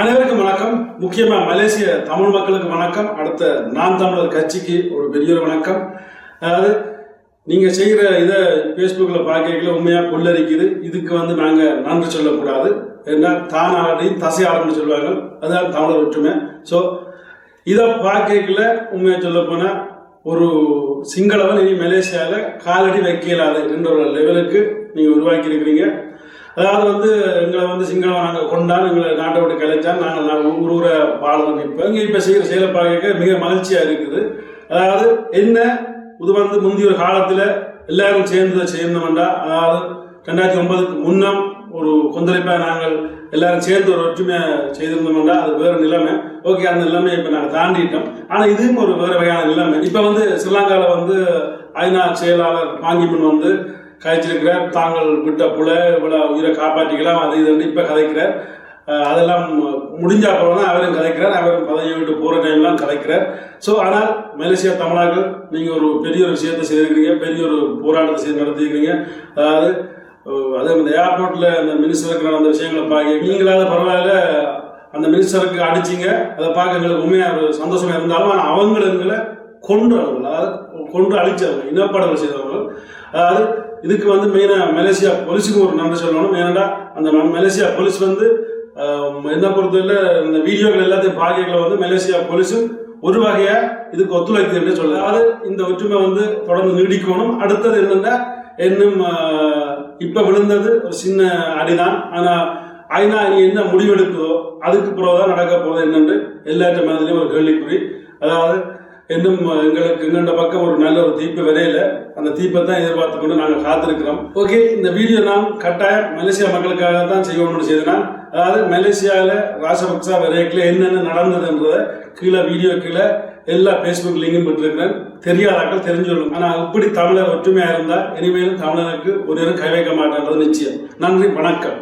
அனைவருக்கும் வணக்கம். முக்கியமா மலேசிய தமிழ் மக்களுக்கு வணக்கம். அடுத்த நான் தமிழர் கட்சிக்கு ஒரு பெரிய ஒரு வணக்கம். அதாவது நீங்க செய்யற இதை ஃபேஸ்புக்ல பார்க்கல உண்மையா கொள்ளரிக்குது இதுக்கு வந்து நாங்க நன்றி சொல்லக்கூடாது. ஏன்னா தானாடையும் தசையாளர்னு சொல்லுவாங்க அதான் தமிழர் ஒற்றுமை. ஸோ இதை பார்க்கல உண்மையா சொல்ல போனா ஒரு சிங்களவன் இனி மலேசியாவில் காலடி வைக்க இயலாது என்ற ஒரு லெவலுக்கு நீங்க உருவாக்கி இருக்கிறீங்க அதாவது வந்து எங்களை வந்து சிங்களம் நாங்கள் கொண்டால் எங்களை நாட்டை விட்டு கலைச்சா நாங்கள் நாங்கள் ஊர் ஊரை பாடணும் இப்போ இங்கே இப்போ செய்கிற செயலை பார்க்க மிக மகிழ்ச்சியாக இருக்குது. அதாவது என்ன இது வந்து முந்தைய ஒரு காலத்தில் எல்லாரும் சேர்ந்து சேர்ந்தோம்டா அதாவது ரெண்டாயிரத்தி ஒன்பதுக்கு முன்னம் ஒரு கொந்தளிப்பாக நாங்கள் எல்லாரும் சேர்ந்து ஒரு ஒற்றுமையை செய்திருந்தோம்டா. அது வேறு நிலைமை. ஓகே அந்த நிலைமையை இப்போ நாங்கள் தாண்டிட்டோம். ஆனால் இதுவும் ஒரு வேறு வகையான நிலைமை. இப்போ வந்து ஸ்ரீலங்காவில் வந்து ஐநா செயலாளர் பாங்கிமன் வந்து கழிச்சிருக்கிறார் தாங்கள் விட்ட புல இவ்வளோ உயிரை காப்பாற்றிக்கலாம் அது இது இப்போ கதைக்கிறார். அதெல்லாம் முடிஞ்ச அப்புறம் தான் அவரும் கதைக்கிறார். அவரும் பதவியை விட்டு போகிற டைம்லாம் கதைக்கிறார். ஸோ ஆனால் மலேசியா தமிழர்கள் நீங்கள் ஒரு பெரிய ஒரு விஷயத்தை செய்திருக்கிறீங்க பெரிய ஒரு போராட்டத்தை செய்து நடத்தியிருக்கிறீங்க. அதாவது அதே அந்த ஏர்போர்ட்டில் அந்த மினிஸ்டருக்கு நடந்த விஷயங்களை பார்க்க நீங்களாவது பரவாயில்ல அந்த மினிஸ்டருக்கு அடிச்சிங்க. அதை பார்க்க எங்களுக்கு உண்மையாக ஒரு சந்தோஷமாக இருந்தாலும் ஆனால் அவங்களை கொன்றவர்கள் அதாவது கொண்டு அழிச்சவங்க இனப்படுகொலை செய்தவங்க அதாவது இதுக்கு வந்து மெயினாக மலேசியா போலீஸுக்கு ஒரு நன்றி சொல்லணும். ஏனெண்டா அந்த மலேசியா போலீஸ் வந்து என்ன பொறுத்தவரை இந்த வீடியோக்கள் எல்லாத்தையும் பார்க்கல வந்து மலேசியா போலீஸும் ஒரு வகையா இதுக்கு ஒத்துழைத்து என்று சொல்லுது அதாவது இந்த ஒற்றுமை வந்து தொடர்ந்து நீடிக்கணும். அடுத்தது என்னென்னா இன்னும் இப்போ விழுந்தது ஒரு சின்ன அடிதான். ஆனால் ஐநா நீ என்ன முடிவெடுக்குதோ அதுக்கு பிறகுதான் நடக்க போகுது என்னென்று எல்லாற்ற மனதிலையும் ஒரு கேள்விக்குறி. அதாவது இன்னும் எங்களுக்கு எங்கண்ட பக்கம் ஒரு நல்ல ஒரு தீப்பு விரையில. அந்த தீப்பை தான் எதிர்பார்த்து கொண்டு நாங்கள் காத்திருக்கிறோம். ஓகே இந்த வீடியோ நான் கட்டாயம் மலேசியா மக்களுக்காக தான் செய்யணும்னு செய்தேன் அதாவது மலேசியாவில் ராஜபக்சா விரைக்கில் என்னென்ன நடந்ததுன்றதை கீழே வீடியோ கீழே எல்லா ஃபேஸ்புக் லிங்கும் பெற்றிருக்கிறேன். தெரியாதாக்கள் தெரிஞ்சுக்கணும் ஆனால் இப்படி தமிழர் ஒற்றுமையாக இருந்தால் இனிமேலும் தமிழருக்கு ஒரு நேரம் கை வைக்க மாட்டேன்றது நிச்சயம். நன்றி வணக்கம்.